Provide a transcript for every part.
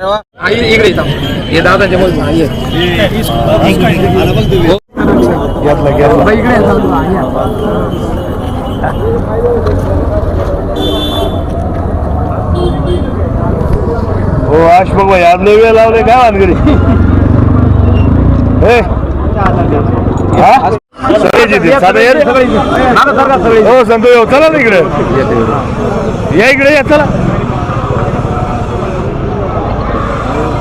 इकडे हे हो अशोक भाई आज लय वेळ लावले काय वानगडी हे? हा? हो संतोष चला ना इकडे. या इकडे या चला.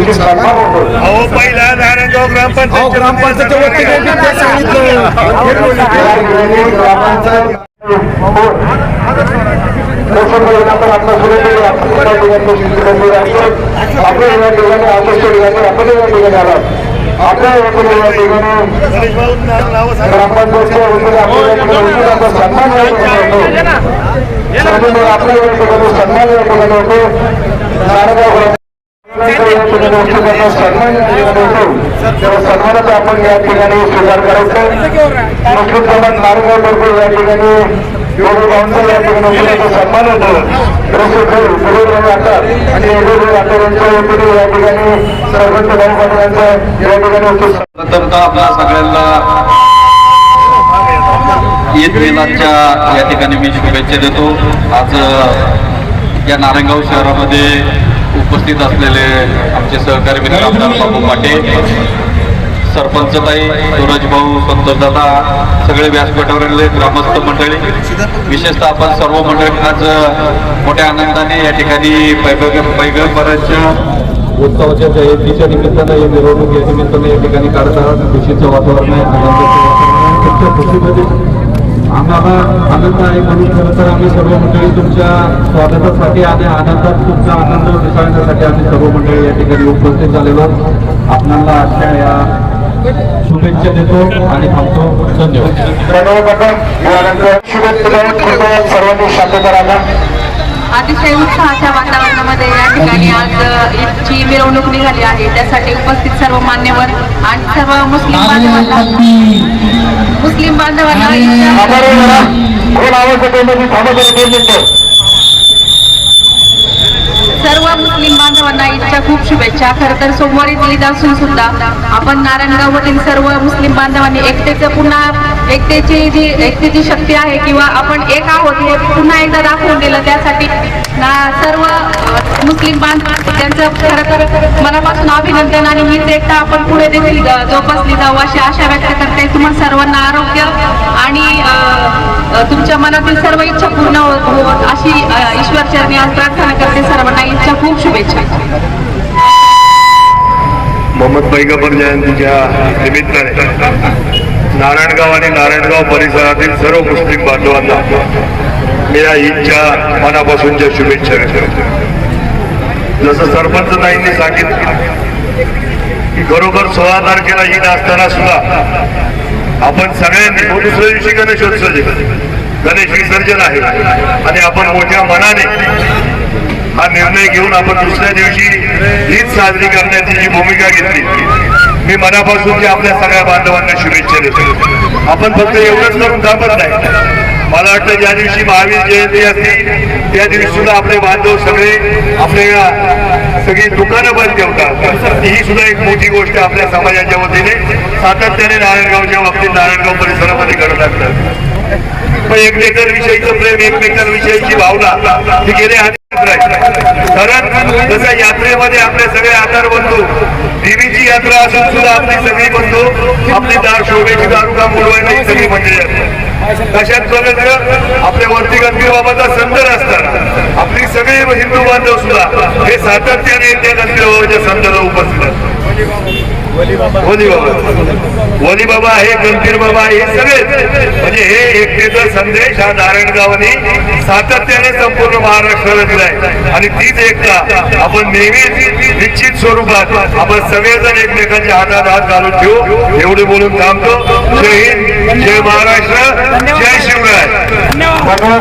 अहो पहिला नारायणगाव ग्रामपंचायत ग्रामपंचायत आपल्या सन्मान या सन्मान ठिकाणी होतो नारायणगाव सन्मानाचा आपण या ठिकाणी स्वीकार करायचा मुस्लिम समाज नारायणगाव बरोबर या ठिकाणी या ठिकाणी सन्मान होतो आणि यांच्या या ठिकाणी भाऊ या ठिकाणी प्रथमतः आपल्या सगळ्यांना ईद मिलादच्या या ठिकाणी मी शुभेच्छा देतो. आज या नारायणगाव शहरामध्ये उपस्थित असलेले आमचे सहकारी मित्र आमदार बाबू पाटे सरपंचताई सूरज भाऊ संतोषदादा सगळे व्यासपीठावरील ग्रामस्थ मंडळी विशेषतः आपण सर्व मंडळी आज मोठ्या आनंदाने या ठिकाणी पैगं पैगंबराच्या उत्सवाच्या जयंतीच्या निमित्तानं या मिरवणूक या निमित्तानं या ठिकाणी काढत आहात. खुशीचं वातावरण आहे आनंदाचं वातावरण खुशीमध्ये आम्हाला आनंद आहे म्हणून खरं तर आम्ही सर्व मंडळी तुमच्या स्वागतासाठी आणि आनंदात तुमचा आनंद मिसळण्यासाठी आम्ही सर्व मंडळी या ठिकाणी उपस्थित झालेलो. आपणाला आजच्या या शुभेच्छा देतो आणि थांबतो. धन्यवाद. सर्वांनी राहा अतिशय उत्साहाच्या वातावरणामध्ये या ठिकाणी आज ईदची मिरवणूक निघाली आहे. त्यासाठी उपस्थित सर्व मान्यवर आणि सर्व मुस्लिम बांधवांना जरा. कोण दोन मिनिटं. सर्व मुस्लिम बांधवांना ईदच्या खूप शुभेच्छा. खरं तर सोमवारी ईद असून सुद्धा आपण नारायणगावमधील सर्व मुस्लिम बांधवांनी एकतेचं पुन्हा एकतेची जी एकतेची शक्ती आहे किंवा आपण एक आहोत हे पुन्हा एकदा दाखवून दिलं. त्यासाठी ना सर्व मुस्लिम बांधव त्यांचं खरं तर मनापासून अभिनंदन आणि हीच एकता आपण पुढे देखील जोपासली जाऊ अशी आशा व्यक्त करते. तुम्हाला सर्वांना आरोग्य आणि तुमच्या मनातील सर्व इच्छा पूर्ण हो, हो अशी ईश्वर चरणी आज प्रार्थना करते. सर्वांना इच्छा खूप शुभेच्छा. मोहम्मद पैगंबर जयंतीच्या निमित्ताने नारायणगाव आणि नारायणगाव परिसरातील सर्व मुस्लिम बांधवांना मी या ईदच्या मनापासूनच्या शुभेच्छा व्यक्त करतो. जसं सरपंच ताईंनी सांगितलं की खरोखर सोळा तारखेला ईद असताना सुद्धा आपण सगळ्यांनी हो, दुसऱ्या दिवशी गणेशोत्सव गणेश विसर्जन आहे आणि आपण मोठ्या मनाने हा निर्णय घेऊन आपण दुसऱ्या दिवशी ईद साजरी करण्याची जी भूमिका घेतली मी मनापासून आपल्या सगळ्या बांधवांना शुभेच्छा देतो. आपण फक्त एवढंच करून थांबत नाही. मला वाटतं ज्या दिवशी महावीर जयंती असते त्या दिवशी सुद्धा आपले बांधव सगळे आपले सगळी दुकानं बंद ठेवतात. ही सुद्धा एक मोठी गोष्ट आपल्या समाजाच्या वतीने. सातत्याने नारायणगावच्या बाबतीत नारायणगाव परिसरामध्ये घडत असतात पण एकमेकांविषयीचं प्रेम एकमेकांविषयीची भावना ही गेले अनेक राहील. कारण जसं यात्रेमध्ये आपले सगळे आधार बंधू यात्रा असून सुद्धा आपली सगळी म्हणतो आपली दार शोभेची दारुका मुडवायला ही सगळी मंडळी असतात तशाच प्रकारचं आपल्या वरती गणपती बाबाचा संदर असतात आपली सगळी हिंदू बांधव सुद्धा हे सातत्याने त्या गणपती बाबाच्या संदर्भात उपस्थित असतात वली बाबा. वली बाबा आहे गंभीर बाबा हे सगळे म्हणजे हे एकतेचा संदेश हा नारायणगावाने सातत्याने संपूर्ण महाराष्ट्राला दिलाय. आणि तीच एकता आपण नेहमीच निश्चित स्वरूपात आपण सगळेजण एकमेकांच्या हातात हात घालून ठेवू. एवढे बोलून थांबतो. जय हिंद जय महाराष्ट्र जय शिवराय.